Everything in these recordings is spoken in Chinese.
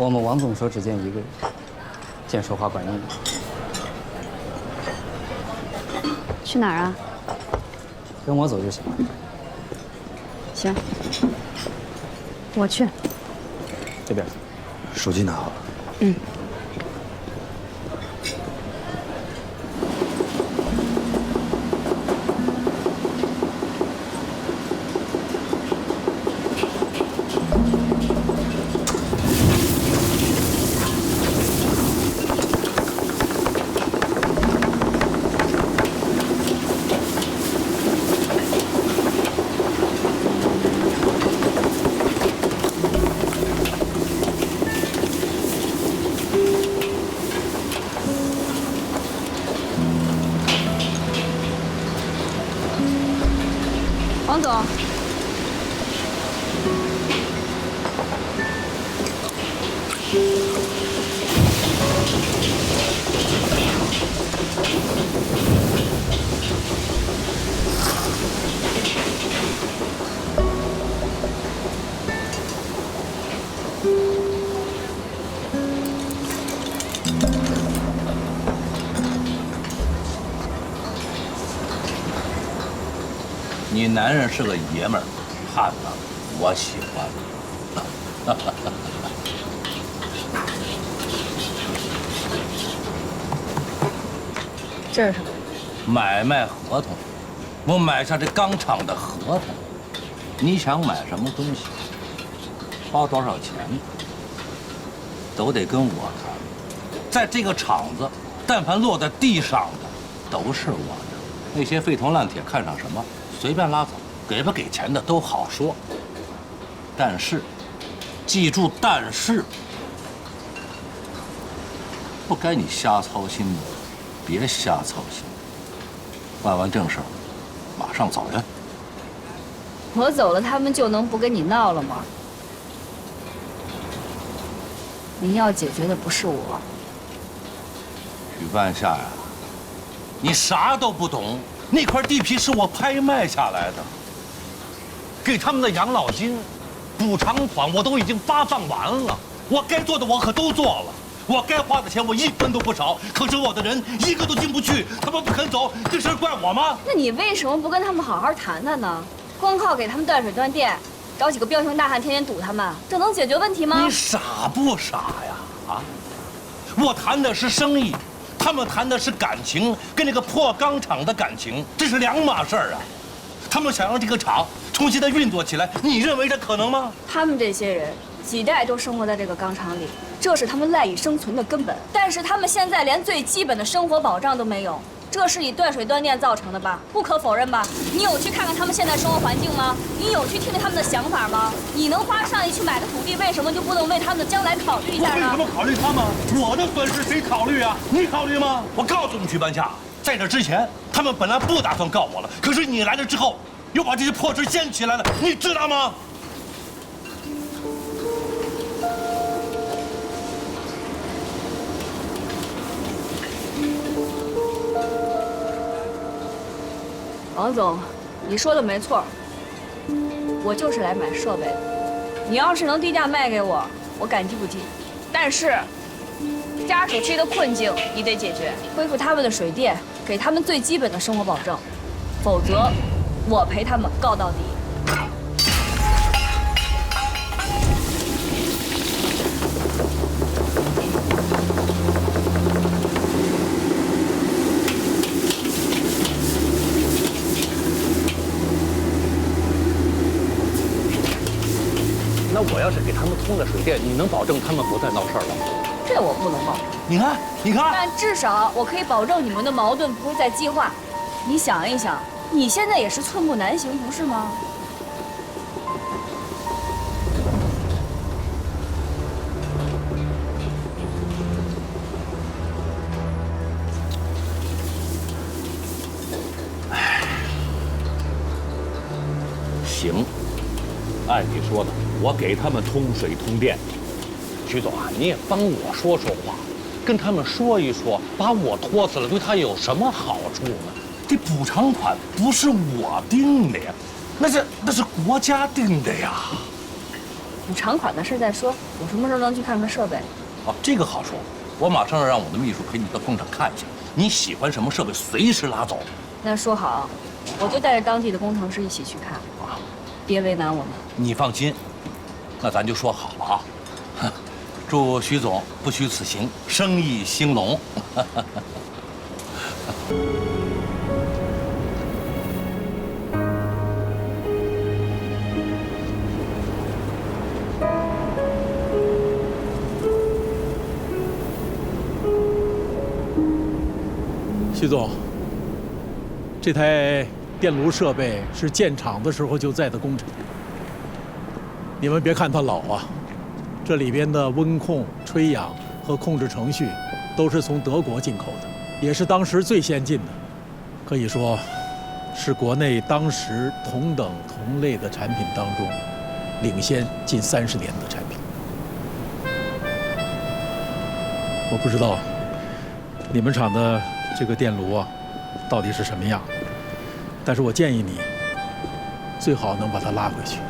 我们王总说只见一个人，见说话管用的。去哪儿啊？跟我走就行了。行，我去。这边，手机拿好了。嗯。你男人是个爷们儿，汉子，我喜欢。这是什么？买卖合同，我买下这钢厂的合同。你想买什么东西，花多少钱，都得跟我谈。在这个厂子，但凡落在地上的，都是我的。那些废铜烂铁看上什么，随便拉走，给不给钱的都好说。但是，记住，但是，不该你瞎操心的，别瞎操心。办完正事，马上走人。我走了，他们就能不跟你闹了吗？您要解决的不是我，许半夏呀，你啥都不懂。那块地皮是我拍卖下来的，给他们的养老金、补偿款我都已经发放完了。我该做的我可都做了，我该花的钱我一分都不少。可是我的人一个都进不去，他们不肯走，这事儿怪我吗？那你为什么不跟他们好好谈谈呢？光靠给他们断水断电，找几个彪形大汉天天堵他们，这能解决问题吗？你傻不傻呀？啊，我谈的是生意。他们谈的是感情，跟那个破钢厂的感情，这是两码事儿啊！他们想让这个厂重新的运作起来，你认为这可能吗？他们这些人几代都生活在这个钢厂里，这是他们赖以生存的根本。但是他们现在连最基本的生活保障都没有，这是以断水断电造成的吧？不可否认吧？你有去看看他们现在生活环境吗？你有去听听他们的想法吗？你能花上亿去买个土地，为什么就不能为他们的将来考虑一下呢？为什么考虑他们？我的损失谁考虑啊？你考虑吗？我告诉你，徐半夏，在这之前，他们本来不打算告我了，可是你来了之后，又把这些破事掀起来了，你知道吗？王总，你说的没错，我就是来买设备的。你要是能低价卖给我，我感激不尽。但是，家属区的困境你得解决，恢复他们的水电，给他们最基本的生活保证，否则我陪他们告到底。通的水电，你能保证他们不再闹事儿了吗？这我不能保证，你看，你看，但至少我可以保证你们的矛盾不会再激化。你想一想，你现在也是寸步难行，不是吗？我给他们通水通电。徐总啊，你也帮我说说话，跟他们说一说，把我拖死了，对他有什么好处呢？这补偿款不是我定的呀，那是那是国家定的呀。补偿款的事再说，我什么时候能去看看设备？哦，这个好说，我马上让我的秘书陪你到工厂看一下，你喜欢什么设备随时拉走。那说好，我就带着当地的工程师一起去看，别为难我们。你放心，那咱就说好了啊。祝徐总不虚此行，生意兴隆。徐总，这台电炉设备是建厂的时候就在的工程。你们别看它老啊，这里边的温控、吹氧和控制程序都是从德国进口的，也是当时最先进的，可以说是国内当时同等同类的产品当中领先近三十年的产品。我不知道你们厂的。这个电炉啊，到底是什么样？但是我建议你最好能把它拉回去，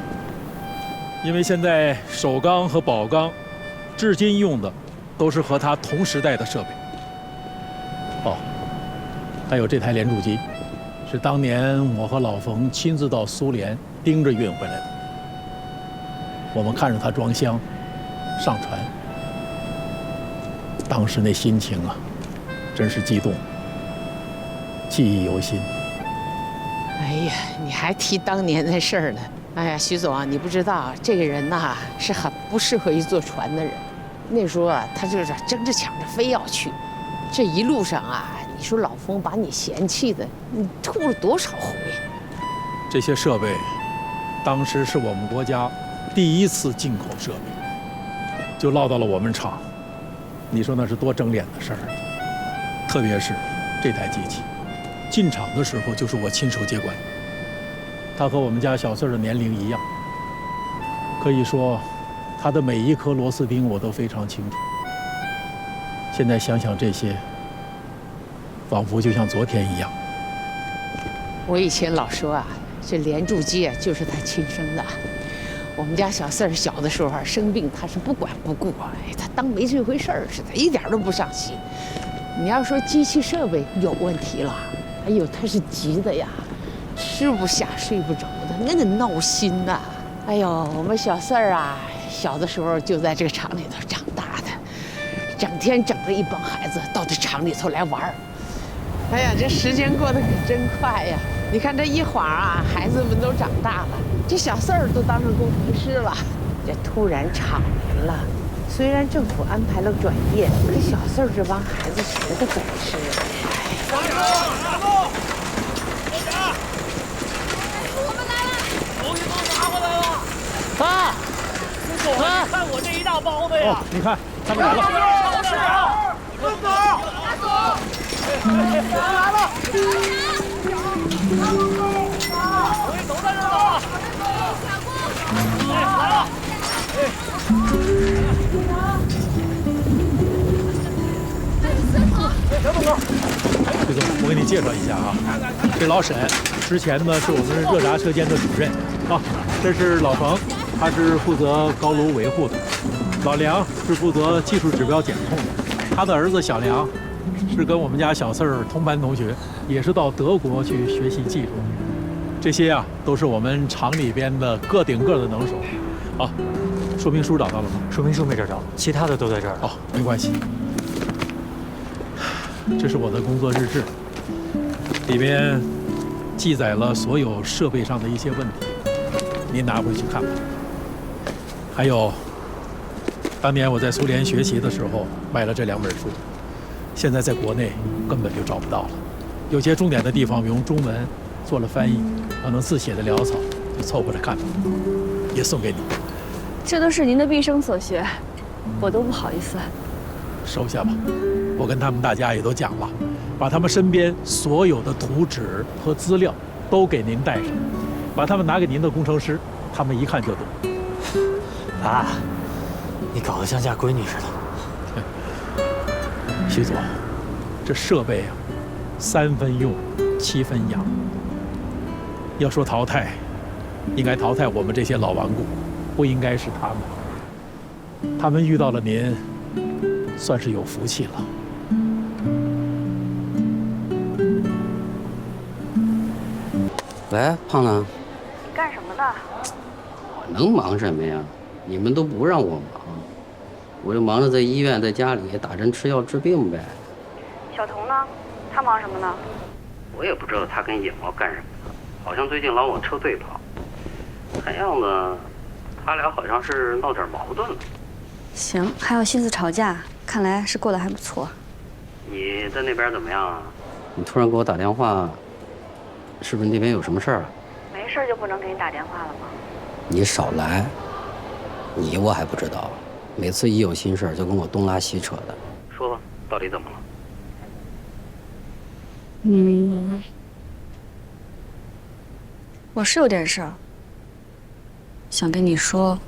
因为现在首钢和宝钢至今用的都是和它同时代的设备。哦，还有这台连铸机，是当年我和老冯亲自到苏联盯着运回来的。我们看着它装箱、上船，当时那心情啊，真是激动。记忆犹新。哎呀，你还提当年的事儿呢？哎呀，徐总啊，你不知道，这个人呐是很不适合于坐船的人。那时候啊，他就是争着抢着非要去。这一路上啊，你说老冯把你嫌弃的，你吐了多少回？这些设备，当时是我们国家第一次进口设备，就落到了我们厂。你说那是多争脸的事儿？特别是这台机器。进厂的时候就是我亲手接管，他和我们家小四儿的年龄一样，可以说，他的每一颗螺丝钉我都非常清楚。现在想想这些，仿佛就像昨天一样。我以前老说啊，这连柱机啊就是他亲生的。我们家小四儿小的时候生病，他是不管不顾，哎，他当没这回事儿似的，一点都不上心。你要说机器设备有问题了。哎呦，他是急的呀，吃不下睡不着的，那个闹心呐！哎呦，我们小四儿啊，小的时候就在这个厂里头长大的，整天整着一帮孩子到这厂里头来玩儿。哎呀，这时间过得可真快呀！你看这一晃啊，孩子们都长大了，这小四儿都当上工程师了。这突然厂没了，虽然政府安排了转业，可小四儿这帮孩子学的本事。啊！看我这一大包子呀！你看，他们来了！孙总，大总，来了！东西都在这呢。哎，来了！小总，我给你介绍一下啊，这老沈，之前呢是我们热轧车间的主任啊，这是老冯。他是负责高炉维护的，老梁是负责技术指标检控的，他的儿子小梁是跟我们家小四儿同班同学，也是到德国去学习技术。这些啊，都是我们厂里边的个顶个的能手。啊，说明书找到了吗？说明书没找着，其他的都在这儿。哦，没关系。这是我的工作日志，里边记载了所有设备上的一些问题，您拿回去看吧。还有，当年我在苏联学习的时候买了这两本书，现在在国内根本就找不到了。有些重点的地方用中文做了翻译，可能字写的潦草，就凑合着看吧。也送给你。这都是您的毕生所学，我都不好意思。收下吧，我跟他们大家也都讲了，把他们身边所有的图纸和资料都给您带上，把他们拿给您的工程师，他们一看就懂。爸，你搞得像嫁闺女似的。徐总，这设备啊，三分用，七分养。要说淘汰，应该淘汰我们这些老顽固，不应该是他们。他们遇到了您，算是有福气了。喂，胖子，你干什么呢？我能忙什么呀？你们都不让我忙，我就忙着在医院、在家里打针、吃药、治病呗。小童呢？他忙什么呢？我也不知道他跟野猫干什么呢，好像最近老往车队跑。看样子，他俩好像是闹点矛盾了。行，还有心思吵架，看来是过得还不错。你在那边怎么样啊？你突然给我打电话，是不是那边有什么事儿啊？没事就不能给你打电话了吗？你少来，你我还不知道，每次一有心事儿就跟我东拉西扯的。说吧，到底怎么了？嗯，我是有点事儿，想跟你说，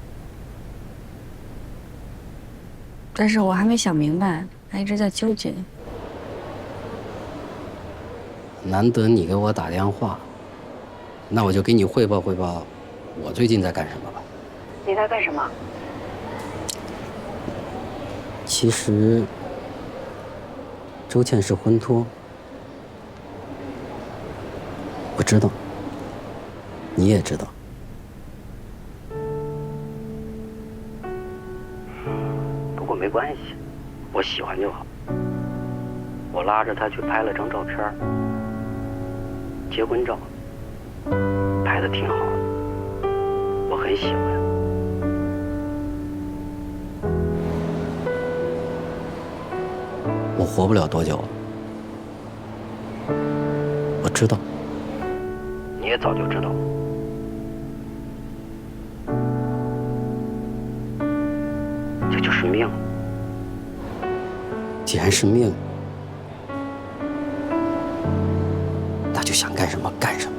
但是我还没想明白，还一直在纠结。难得你给我打电话，那我就给你汇报汇报，我最近在干什么吧。你在干什么？其实，周倩是婚托，我知道，你也知道。不过没关系，我喜欢就好。我拉着她去拍了张照片结婚照，拍的挺好的，我很喜欢。我活不了多久了，我知道，你也早就知道。这就是命，既然是命，那就想干什么干什么，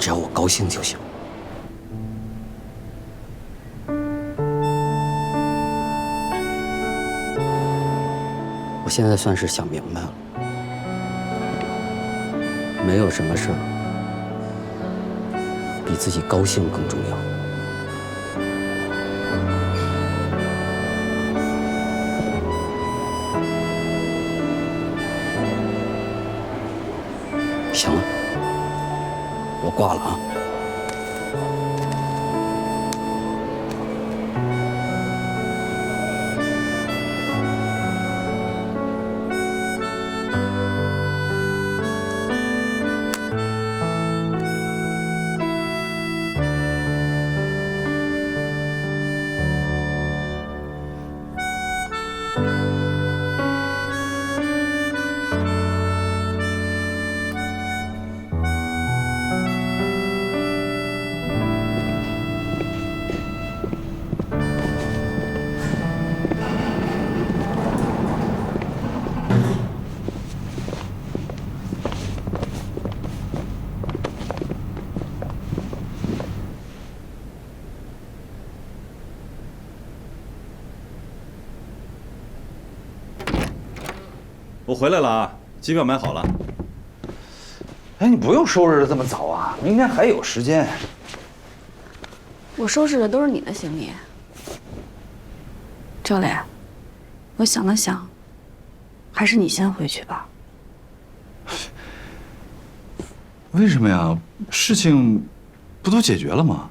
只要我高兴就行。我现在算是想明白了，没有什么事儿比自己高兴更重要。行了，我挂了啊。我回来了啊，机票买好了。哎，你不用收拾的这么早啊，明天还有时间。我收拾的都是你的行李。赵磊，我想了想，还是你先回去吧。为什么呀？事情不都解决了吗？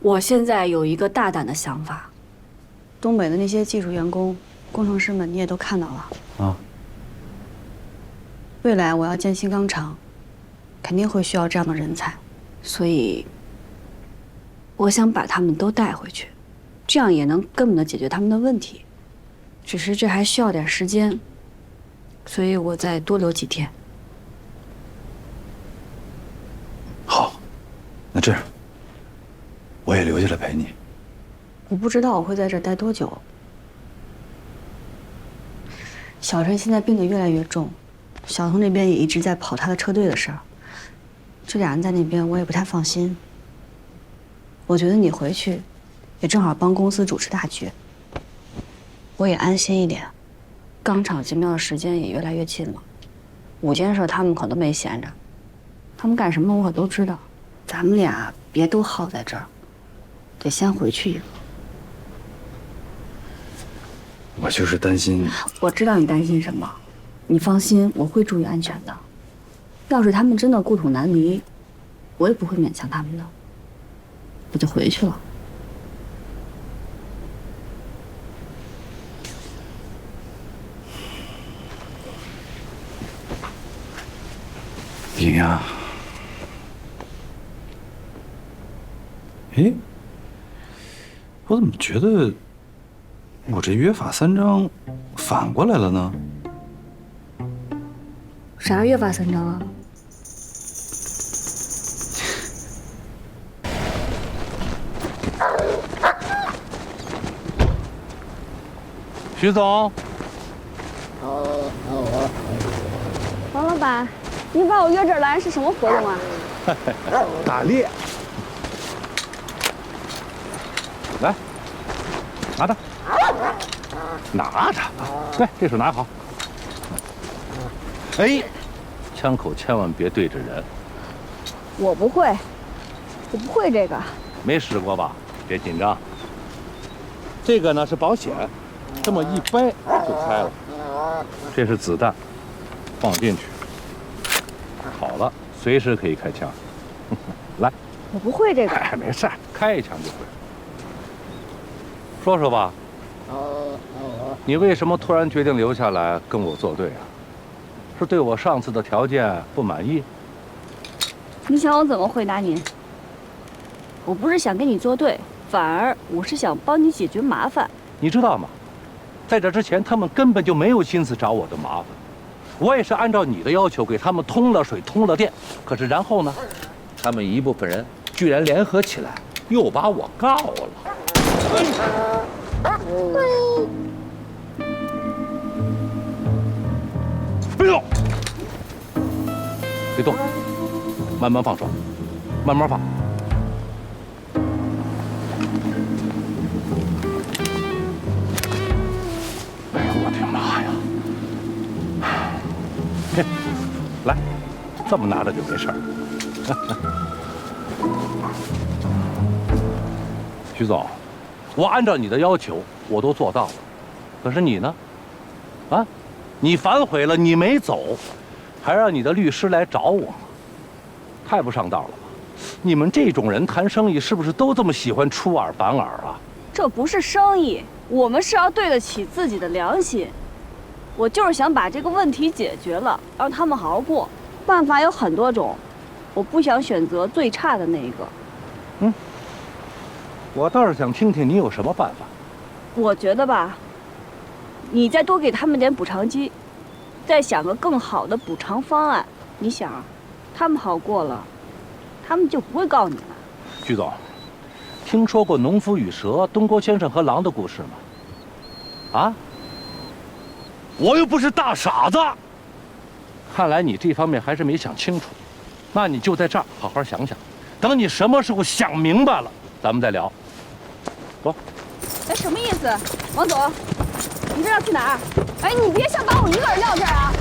我现在有一个大胆的想法，东北的那些技术员工、工程师们，你也都看到了。啊，未来我要建新钢厂，肯定会需要这样的人才，所以我想把他们都带回去，这样也能根本的解决他们的问题。只是这还需要点时间，所以我再多留几天。好，那这样，我也留下来陪你。我不知道我会在这待多久。小陈现在病得越来越重，小童那边也一直在跑他的车队的事儿，这俩人在那边我也不太放心。我觉得你回去，也正好帮公司主持大局，我也安心一点。钢厂竞标的时间也越来越近了，五件事他们可都没闲着，他们干什么我可都知道。咱们俩别都耗在这儿，得先回去一个。我就是担心，我知道你担心什么，你放心，我会注意安全的。要是他们真的故土难离，我也不会勉强他们的，我就回去了。莹呀，哎，我怎么觉得我这约法三章反过来了呢？啥约法三章啊？徐总，王老板，你把我约这儿来是什么活动啊？打猎。来，拿着，拿着，对，这手拿好。哎，枪口千万别对着人，我不会，我不会这个。没使过吧？别紧张。这个呢是保险，这么一掰就开了。这是子弹，放进去，好了，随时可以开枪。来，我不会这个。哎，没事，开一枪就会。说说吧，你为什么突然决定留下来跟我作对啊？是对我上次的条件不满意？你想我怎么回答您？我不是想跟你作对，反而我是想帮你解决麻烦。你知道吗？在这之前，他们根本就没有心思找我的麻烦。我也是按照你的要求给他们通了水、通了电。可是然后呢，他们一部分人居然联合起来，又把我告了。别动！慢慢放手，慢慢放。哎呦我的妈呀！嘿，来，这么拿着就没事。徐总，我按照你的要求，我都做到了。可是你呢？啊，你反悔了，你没走，还让你的律师来找我，太不上道了吧？你们这种人谈生意是不是都这么喜欢出尔反尔啊？这不是生意，我们是要对得起自己的良心。我就是想把这个问题解决了，让他们好好过。办法有很多种，我不想选择最差的那一个。嗯我倒是想听听你有什么办法。我觉得吧，你再多给他们点补偿金，再想个更好的补偿方案。你想，他们好过了，他们就不会告你了。徐总，听说过农夫与蛇、东郭先生和狼的故事吗？啊？我又不是大傻子。看来你这方面还是没想清楚，那你就在这儿好好想想，等你什么时候想明白了，咱们再聊。走。哎，什么意思？王总，你这要去哪儿？哎，你别想把我一个人撂这儿啊！